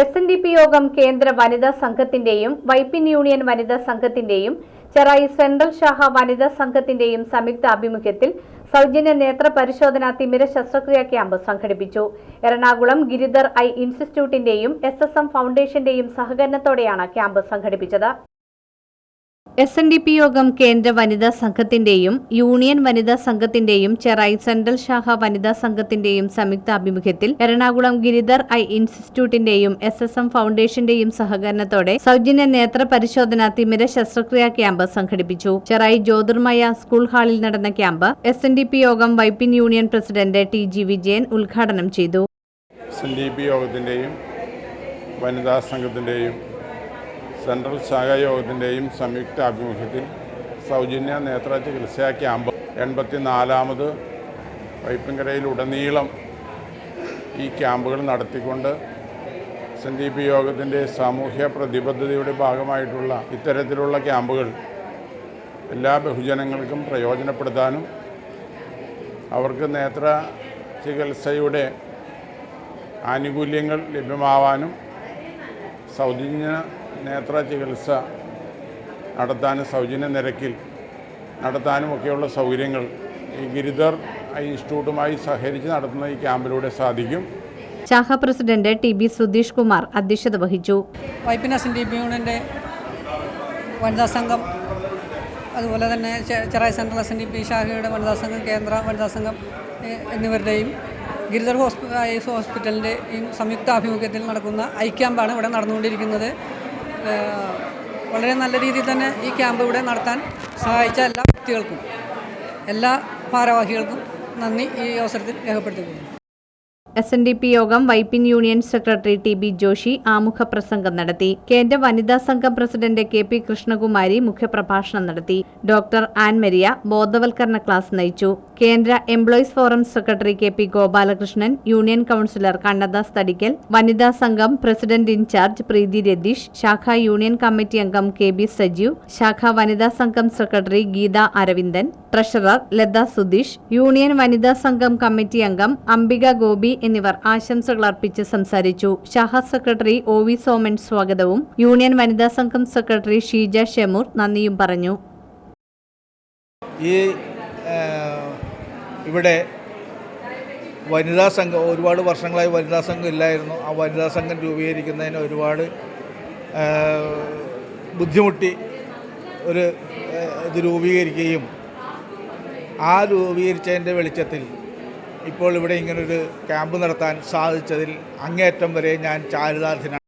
S N D P യോഗം കേന്ദ്ര വനിതാ സംഘത്തിന്റെയും വൈപ്പിൻ യൂണിയൻ വനിതാ സംഘത്തിന്റെയും ചെറായി സെൻട്രൽ ശാഖ വനിതാ സംഘത്തിന്റെയും സംയുക്ത ആഭിമുഖ്യത്തിൽ സൗജന്യ നേത്ര പരിശോധന തിമിര ശസ്ത്രക്രിയാ ക്യാമ്പ് സംഘടിപ്പിച്ചു. എറണാകുളം ഗിരിധർ ഐ ഇൻസ്റ്റിറ്റ്യൂട്ടിന്റെയും എസ് എസ് എം ഫൗണ്ടേഷന്റെയും സഹകരണത്തോടെയാണ് ക്യാമ്പ് സംഘടിപ്പിച്ചത്. എസ് എൻ ഡി പി യോഗം കേന്ദ്ര വനിതാ സംഘത്തിന്റെയും യൂണിയൻ വനിതാ സംഘത്തിന്റെയും ചെറായി സെൻട്രൽ ശാഖ വനിതാ സംഘത്തിന്റെയും സംയുക്ത ആഭിമുഖ്യത്തിൽ എറണാകുളം ഗിരിധർ ഐ ഇൻസ്റ്റിറ്റ്യൂട്ടിന്റെയും എസ് എസ് എം ഫൗണ്ടേഷന്റെയും സഹകരണത്തോടെ സൗജന്യ നേത്ര പരിശോധന തിമിര ശസ്ത്രക്രിയാ ക്യാമ്പ് സംഘടിപ്പിച്ചു. ചെറായി ജ്യോതിർമയ സ്കൂൾ ഹാളിൽ നടന്ന camp S N D P യോഗം Vypin union president T G Vijayan ഉദ്ഘാടനം ചെയ്തു. യോഗത്തിന്റെയും വനിതാ സംഘത്തിന്റെയും സെൻട്രൽ ശാഖായോഗത്തിന്റെയും സംയുക്ത ആഭിമുഖ്യത്തിൽ സൗജന്യ നേത്ര ചികിത്സാ ക്യാമ്പ് എൺപത്തിനാലാമത് ഉടനീളം ഈ ക്യാമ്പുകൾ നടത്തിക്കൊണ്ട് എസ് എൻ യോഗത്തിന്റെ സാമൂഹ്യ പ്രതിബദ്ധതയുടെ ഭാഗമായിട്ടുള്ള ഇത്തരത്തിലുള്ള ക്യാമ്പുകൾ എല്ലാ ബഹുജനങ്ങൾക്കും പ്രയോജനപ്പെടുത്താനും അവർക്ക് നേത്ര ചികിത്സയുടെ ആനുകൂല്യങ്ങൾ ലഭ്യമാവാനും സൗജന്യ നേത്ര ചികിത്സ നടത്താനും സൗജന്യ നിരക്കിൽ നടത്താനും ഒക്കെയുള്ള സൗകര്യങ്ങൾ ഈ ഗിരിധർ ഇൻസ്റ്റിറ്റ്യൂട്ടുമായി സഹകരിച്ച് നടത്തുന്ന ഈ ക്യാമ്പിലൂടെ സാധിക്കും. ശാഖ president T B Sudheesh Kumar അധ്യക്ഷത വഹിച്ചു. എസ് ഡി യൂണിയന്റെ വനിതാ സംഘം അതുപോലെ തന്നെ Cherai central S N D P ശാഖയുടെ വനിതാ സംഘം കേന്ദ്ര വനിതാ സംഘം എന്നിവരുടെയും ഗിരിധർ ഹോസ്പി ഐസ് ഹോസ്പിറ്റലിന്റെയും സംയുക്ത ആഭിമുഖ്യത്തിൽ നടക്കുന്ന ഐ ക്യാമ്പാണ് ഇവിടെ നടന്നുകൊണ്ടിരിക്കുന്നത്. വളരെ നല്ല രീതിയിൽ തന്നെ ഈ ക്യാമ്പ് ഇവിടെ നടത്താൻ സഹായിച്ച എല്ലാ വ്യക്തികൾക്കും എല്ലാ ഭാരവാഹികൾക്കും നന്ദി ഈ അവസരത്തിൽ രേഖപ്പെടുത്തിക്കുന്നു എസ് എൻ ഡി പി യോഗം Vypin union secretary T B Joshi ആമുഖ പ്രസംഗം നടത്തി. കേന്ദ്ര വനിതാ സംഘം പ്രസിഡന്റ് കെ പി കൃഷ്ണകുമാരി മുഖ്യപ്രഭാഷണം നടത്തി. ഡോക്ടർ ആൻമരിയ ബോധവൽക്കരണ ക്ലാസ് നയിച്ചു. കേന്ദ്ര employees forum secretary K P Gopalakrishnan union councillor Kannadas Thadikkal വനിതാ സംഘം president in charge Preethi Ratheesh ശാഖ യൂണിയൻ കമ്മിറ്റി അംഗം കെ ബി സജീവ് ശാഖ വനിതാ സംഘം secretary Geetha Aravindan treasurer Latha Sudheesh union വനിതാ സംഘം കമ്മിറ്റി അംഗം അംബിക ഗോപി എന്നിവർ ആശംസകൾ അർപ്പിച്ച് സംസാരിച്ചു. ശാഖ സെക്രട്ടറി ഒ വി സോമൻ സ്വാഗതവും. യൂണിയൻ വനിതാ സംഘം സെക്രട്ടറി ഷീജ ഷെമൂർ നന്ദിയും പറഞ്ഞു. ഈ ഇവിടെ വനിതാ സംഘം ഒരുപാട് വർഷങ്ങളായി വനിതാ സംഘം ഇല്ലായിരുന്നു. ആ വനിതാ സംഘം രൂപീകരിക്കുന്നതിന് ഒരുപാട് ബുദ്ധിമുട്ടി ഒരു ഇത് രൂപീകരിക്കുകയും ആ രൂപീകരിച്ചതിന്റെ വെളിച്ചത്തിൽ ഇപ്പോൾ ഇവിടെ ഇങ്ങനൊരു ക്യാമ്പ് നടത്താൻ സാധിച്ചതിൽ അങ്ങേയറ്റം വരെ ഞാൻ ചാരിതാർത്ഥ്യനാണ്.